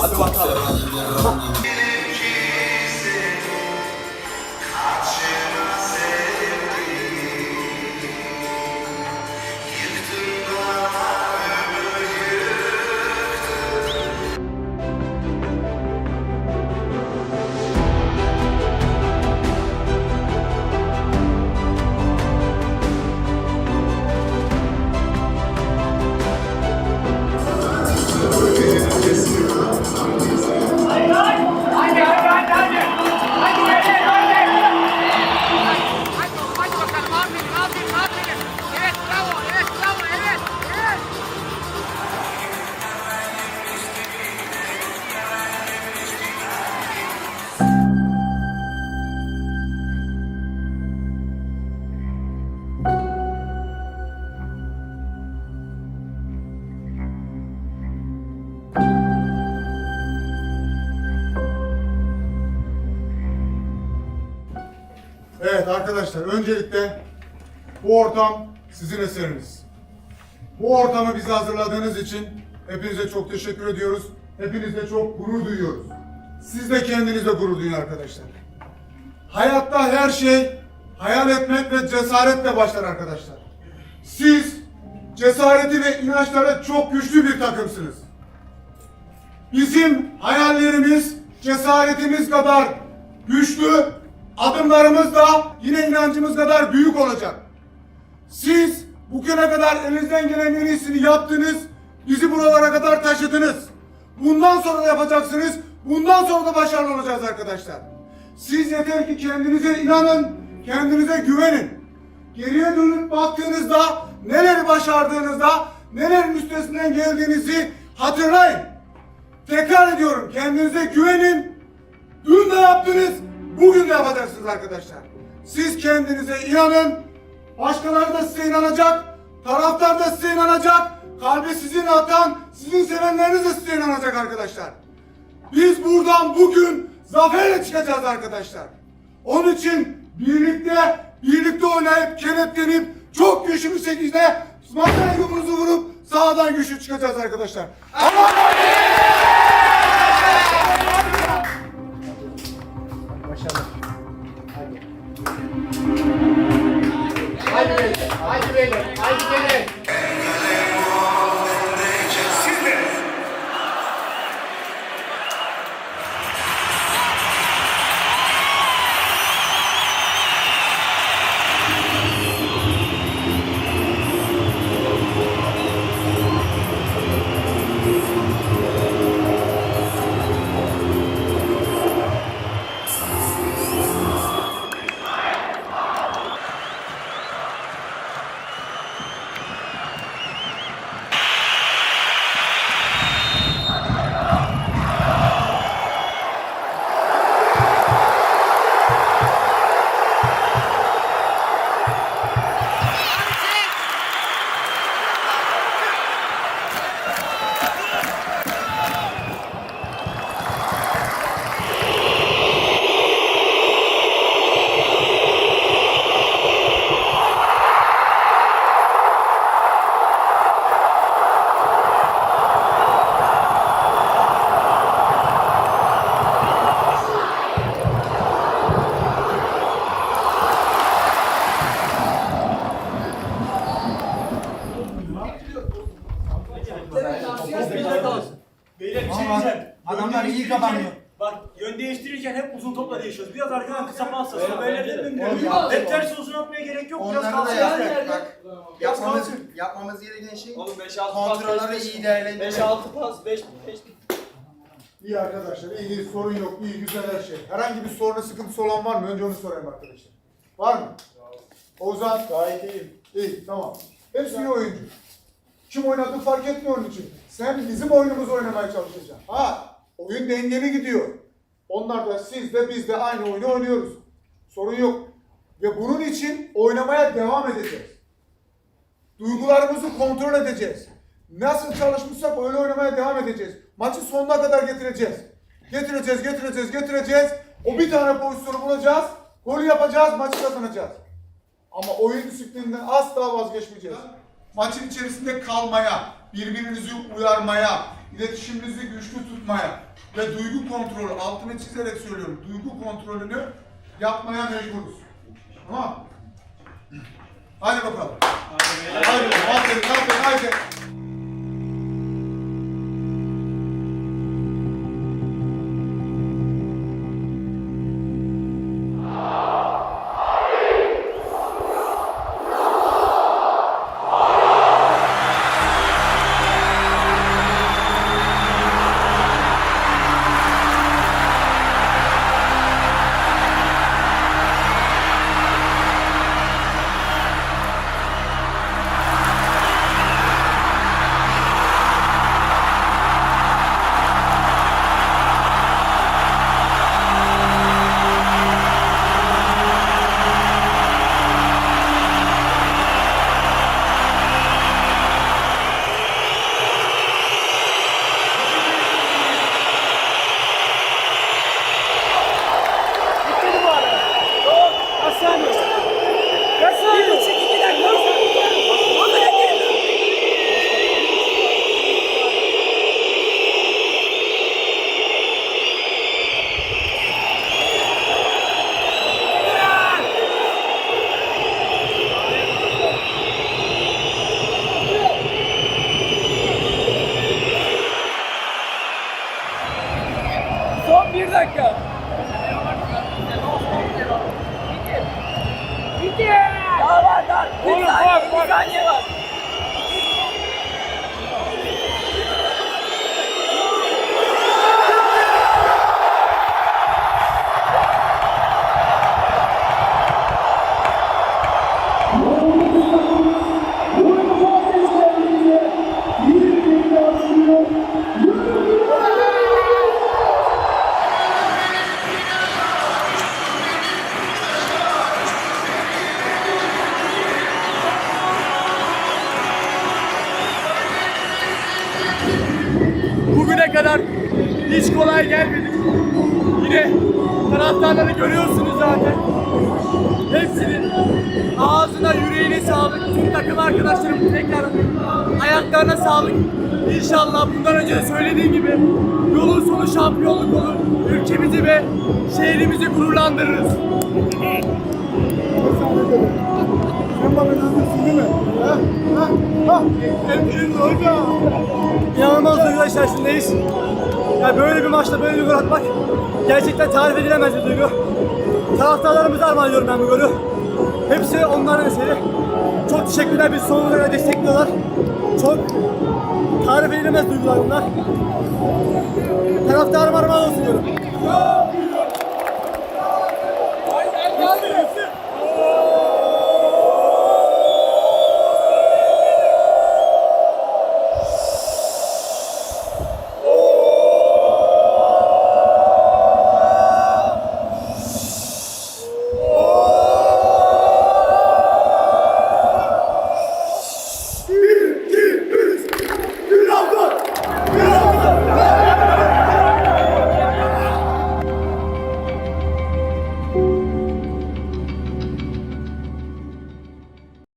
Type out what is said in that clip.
Hadi bakalım. Arkadaşlar öncelikle bu ortam sizin eseriniz. Bu ortamı bize hazırladığınız için hepinize çok teşekkür ediyoruz. Hepinizle çok gurur duyuyoruz. Siz de kendinizle gurur duyun arkadaşlar. Hayatta her şey hayal etmek ve cesaretle başlar arkadaşlar. Siz cesareti ve inançlara çok güçlü bir takımsınız. Bizim hayallerimiz, cesaretimiz kadar güçlü, adımlarımız da yine inancımız kadar büyük olacak. Siz bugüne kadar elinizden gelen en iyisini yaptınız, bizi buralara kadar taşıdınız. Bundan sonra da yapacaksınız, bundan sonra da başarılı olacağız arkadaşlar. Siz yeter ki kendinize inanın, kendinize güvenin. Geriye dönüp baktığınızda, neleri başardığınızda, nelerin üstesinden geldiğinizi hatırlayın. Tekrar ediyorum, kendinize güvenin. Dün de yaptınız, bugün de yapacaksınız arkadaşlar. Siz kendinize inanın, başkaları da size inanacak, taraftar da size inanacak, kalbi sizin atan, sizin sevenleriniz de size inanacak arkadaşlar. Biz buradan bugün zaferle çıkacağız arkadaşlar. Onun için birlikte, birlikte oynayıp, kenetlenip, çok güçlü bir şekilde yumruğumuzu vurup sağdan güçlü çıkacağız arkadaşlar. Ama Haydi beyler, haydi beyler, haydi beyler. Bak yön değiştirirken hep uzun topla değişiyoruz. Biraz arkadan kısa pas atıyoruz. Böyle dedim yaptık. Hep ters uzun atmaya gerek yok. Biraz Onları da kalsın. yaptık. Bak, Biraz yapmamız, kalsın. yapmamız gereken şey Oğlum 5-6 pas, kontrolleri iyi değerlendirmek. 5-6 pas, 5 5 iyi arkadaşlar, iyi, sorun yok, iyi güzel her şey. Herhangi bir sorunu, sıkıntısı olan var mı? Önce onu sorayım arkadaşlar. Var mı? Oğuzhan? Gayet iyiyim. İyi, tamam. Hepsi iyi oyuncu. Kim oynadığı fark etmiyor onun için. Sen bizim oyunumuzu oynamaya çalışacaksın. Ha, oyun dengeli gidiyor. Onlar da siz de biz de aynı oyunu oynuyoruz. Sorun yok. Ve bunun için oynamaya devam edeceğiz. Duygularımızı kontrol edeceğiz. Nasıl çalışmışsak öyle oynamaya devam edeceğiz. Maçı sonuna kadar getireceğiz. Getireceğiz, getireceğiz, getireceğiz. O bir tane pozisyonu bulacağız. Golü yapacağız, maçı kazanacağız. Ama oyun disiplininden asla vazgeçmeyeceğiz. Maçın içerisinde kalmaya, birbirinizi uyarmaya, iletişiminizi güçlü tutmaya ve duygu kontrolü, altını çizerek söylüyorum, duygu kontrolünü yapmaya mecburuz. Tamam? Hadi bakalım. Hadi. Aferin, aferin, haydi. var. Bir saniye, bir saniye var. Kadar hiç kolay gelmedi. Yine taraftarları görüyorsunuz zaten. Hepsinin ağzına yüreğine sağlık. Tüm takım arkadaşlarım tekrar ayaklarına sağlık. İnşallah bundan önce söylediğim gibi yolun sonu şampiyonluk olur. Ülkemizi ve şehrimizi gururlandırırız. Sen bana inanıyorsun değil mi? Ha? Ha? Ha? Hepiniz hocam. İnanılmaz duygular içerisindeyiz. Ya böyle bir maçta böyle bir gol atmak gerçekten tarif edilemez bir duygu. Taraftarlarımıza armağan ben bu golü. Hepsi onların eseri. Çok teşekkürler biz sonuna kadar destekliyorlar. Çok tarif edilemez duygular bunlar. Taraftarıma armağan olsun diyorum.